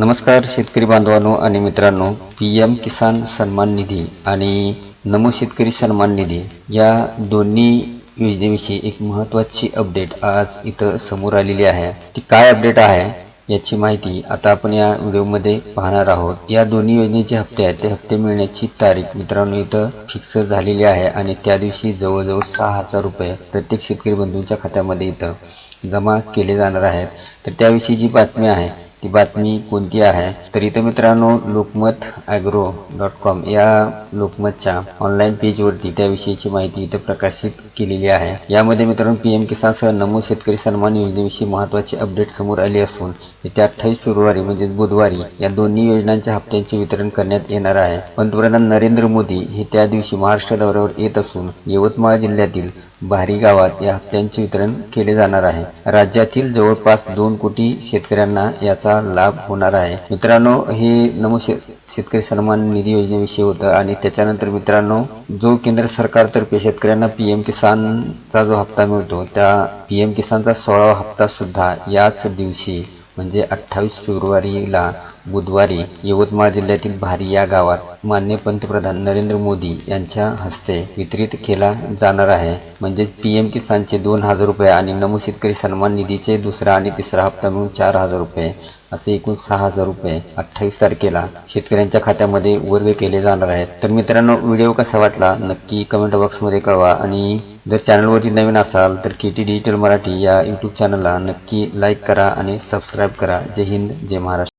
नमस्कार शेतकरी बांधवांनो आणि मित्रांनो पी एम किसान सन्मान निधी आणि नमो शेतकरी सन्मान निधी या दोन्ही योजनेविषयी एक महत्त्वाची अपडेट आज इथं समोर आलेली आहे. ती काय अपडेट आहे याची माहिती आता आपण या व्हिडिओमध्ये पाहणार आहोत. या दोन्ही योजनेचे हप्ते आहेत ते हप्ते मिळण्याची तारीख मित्रांनो इथं फिक्स झालेली आहे आणि त्या दिवशी जवळजवळ सहा हजार रुपये प्रत्येक शेतकरी बंधूंच्या खात्यामध्ये इथं जमा केले जाणार आहेत. तर त्याविषयी जी बातमी आहे ती बातमी कोणती आहे? तर इथं मित्रांनो लोकमत ॲग्रो डॉट कॉम या लोकमतच्या ऑनलाईन पेजवरती त्याविषयीची माहिती इथं प्रकाशित केलेली आहे. यामध्ये मित्रांनो पी एम किसानसह नमो शेतकरी सन्मान योजनेविषयी महत्त्वाचे अपडेट समोर आली असून येत्या अठ्ठावीस फेब्रुवारी म्हणजेच बुधवारी या दोन्ही योजनांच्या हप्त्यांचे वितरण करण्यात येणार आहे. पंतप्रधान नरेंद्र मोदी हे त्या दिवशी महाराष्ट्र दौऱ्यावर येत असून यवतमाळ जिल्ह्यातील भारी गावात या हप्त्यांचे वितरण केले जाणार आहे. राज्यातील जवळपास दोन कोटी शेतकऱ्यांना याचा लाभ होणार आहे. मित्रांनो हे नमो शे शेतकरी सन्मान निधी योजनेविषयी होतं आणि त्याच्यानंतर मित्रांनो जो केंद्र सरकारतर्फे शेतकऱ्यांना पी एम किसानचा जो हप्ता मिळतो त्या पी एम किसानचा सोळावा हप्ता सुद्धा याच दिवशी म्हणजे अठ्ठावीस फेब्रुवारीला बुधवारी यवतमाळ जिल्ह्यातील भारी या गावात मान्य पंतप्रधान नरेंद्र मोदी यांच्या हस्ते वितरित केला जाणार आहे. म्हणजेच पी एम किसानचे दोन हजार रुपये आणि नमो शेतकरी सन्मान निधीचे दुसरा आणि तिसरा हप्ता मिळून चार हजार रुपये असे एकूण सहा हजार रुपये अठ्ठावीस तारखेला शेतकऱ्यांच्या खात्यामध्ये वर्ग केले जाणार आहेत. तर मित्रांनो व्हिडिओ कसा वाटला नक्की कमेंट बॉक्समध्ये कळवा आणि जर चॅनलवरती नवीन असाल तर के टी डिजिटल मराठी या यूट्यूब चॅनलला नक्की लाईक करा आणि सबस्क्राईब करा. जय हिंद जय महाराष्ट्र.